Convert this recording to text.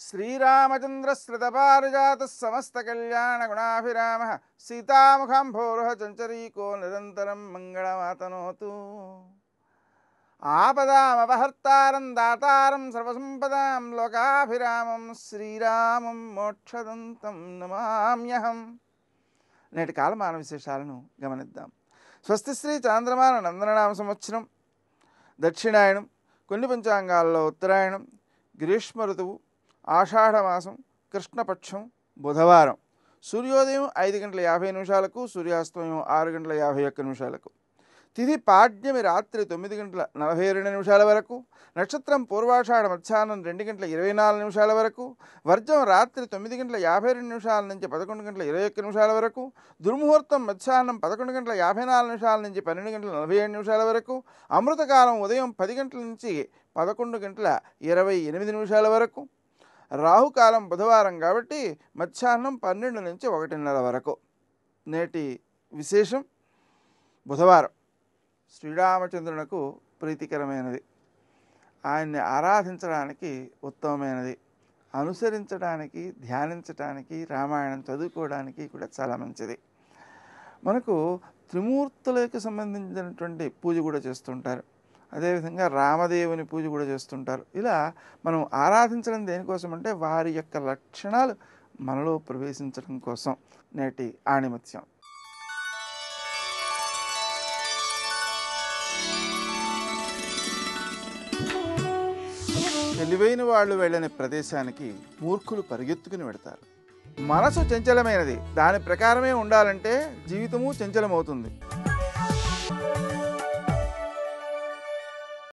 శ్రీరామచంద్రశ్రుతపారిజాత సమస్త కళ్యాణ గుణాభిరామ సీతాముఖంభోరుహ చంచరీకో నిరంతరం మంగళమాతనోతు. ఆపదామపహర్తారం దాతారం సర్వసంపదాం లోకాభిరామం శ్రీరామం మోక్షదంతం నమామ్యహం. నేటి కాలమాన విశేషాలను గమనిద్దాం. స్వస్తి శ్రీ చాంద్రమాన నందననామ సంవత్సరం. దక్షిణాయనం కొన్ని పంచాంగాల్లో ఉత్తరాయణం గ్రీష్మ ఋతువు ఆషాఢమాసం కృష్ణపక్షం బుధవారం. సూర్యోదయం ఐదు గంటల యాభై నిమిషాలకు సూర్యాస్తమయం ఆరు గంటల యాభై ఒక్క నిమిషాలకు. తిథి పాడ్యమి రాత్రి తొమ్మిది గంటల నలభై రెండు నిమిషాల వరకు. నక్షత్రం పూర్వాషాఢ మధ్యాహ్నం రెండు గంటల ఇరవై నాలుగు నిమిషాల వరకు. వర్జం రాత్రి తొమ్మిది గంటల యాభై రెండు నిమిషాల నుంచి పదకొండు గంటల ఇరవై ఒక్క నిమిషాల వరకు. దుర్ముహూర్తం మధ్యాహ్నం పదకొండు గంటల యాభై నాలుగు నిమిషాల నుంచి పన్నెండు గంటల నలభై ఏడు నిమిషాల వరకు. అమృతకాలం ఉదయం పది గంటల నుంచి పదకొండు గంటల ఇరవై ఎనిమిది నిమిషాల వరకు. రాహుకాలం బుధవారం కాబట్టి మధ్యాహ్నం పన్నెండు నుంచి ఒకటిన్నర వరకు. నేటి విశేషం బుధవారం. శ్రీరామచంద్రునకు ప్రీతికరమైనది. ఆయన్ని ఆరాధించడానికి ఉత్తమమైనది. అనుసరించడానికి ధ్యానించడానికి రామాయణం చదువుకోవడానికి కూడా చాలా మంచిది. మనకు త్రిమూర్తులకు సంబంధించినటువంటి పూజ కూడా చేస్తుంటారు. అదేవిధంగా రామదేవుని పూజ కూడా చేస్తుంటారు. ఇలా మనం ఆరాధించడం దేనికోసం అంటే వారి యొక్క లక్షణాలు మనలో ప్రవేశించడం కోసం నేటి ఆణిమత్యం. తెలివైన వాళ్ళు వెళ్ళని ప్రదేశానికి మూర్ఖులు పరిగెత్తుకుని వెడతారు. మనసు చంచలమైనది. దాని ప్రకారమే ఉండాలంటే జీవితము చంచలమవుతుంది.